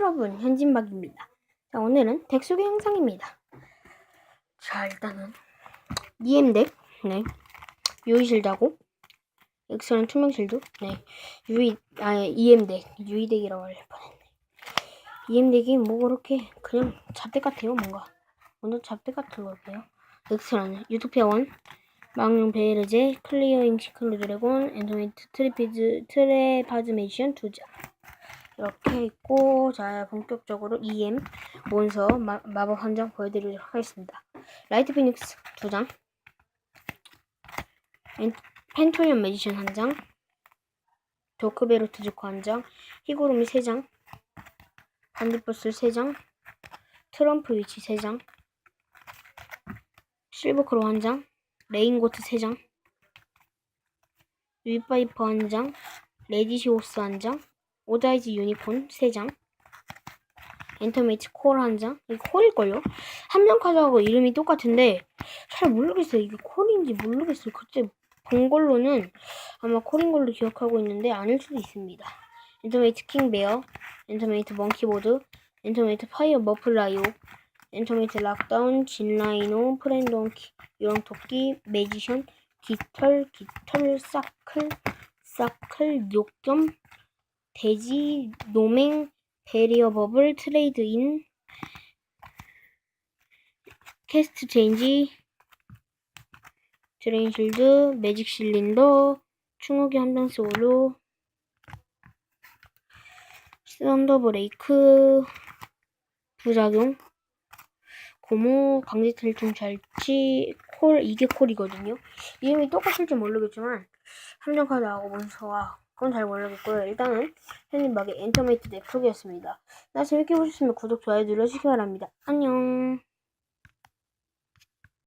여러분, 현진박입니다. 자, 오늘은 덱 소개 영상입니다. 자, 일단은 EM 덱, 네, 유이 실드하고 엑스는 투명 실드, 네, 유이, 아, EM 덱, 유이 덱이라고 할 뻔했네. EM 덱이 뭐 그렇게 그냥 잡덱 같아요, 뭔가. 완전 잡덱 같은 걸게요. 엑스라는 유토피아 원, 망령 베이르제, 클리어잉 시클로 드래곤, 엔도메이트 트리피즈, 트레파즈메이션 두 장. 이렇게 있고 자 본격적으로 EM 몬서 마, 마법 한 장 보여드리도록 하겠습니다. 라이트 피닉스 두 장, 엔- 펜토리언 매지션 한 장, 도크베르트 조커 한 장, 히고로미 세 장, 반디버스 세 장, 트럼프 위치 세 장, 실버크로 한 장, 레인고트 세 장, 윗바이퍼 한 장, 레디시오스 한 장, 오다이즈 유니콘 3장 엔터메이트 콜 1장. 이거 콜일걸요? 함정 카드하고 이름이 똑같은데 잘 모르겠어요. 이게 콜인지 모르겠어요. 그때 본 걸로는 아마 콜인 걸로 기억하고 있는데 아닐 수도 있습니다. 엔터메이트 킹베어 엔터메이트 먼키보드 엔터메이트 파이어 머플라이오 엔터메이트 락다운 진라이노 프렌드원키 유랑 토끼 매지션 깃털 깃털 사클 사클 욕겸 돼지, 노맹, 베리어 버블, 트레이드 인, 캐스트 체인지, 드레인 실드, 매직 실린더, 충욱이 함장스 오로, 썬더 브레이크, 부작용, 고무, 강제 탈중 잘치, 콜, 이게 콜이거든요. 이름이 똑같을지 모르겠지만, 함정 카드하고 문서와 그건 잘 모르겠고요. 일단은 현님박의 엔터메이트 덱 소개였습니다. 나 재밌게 보셨으면 구독, 좋아요 눌러주시기 바랍니다. 안녕.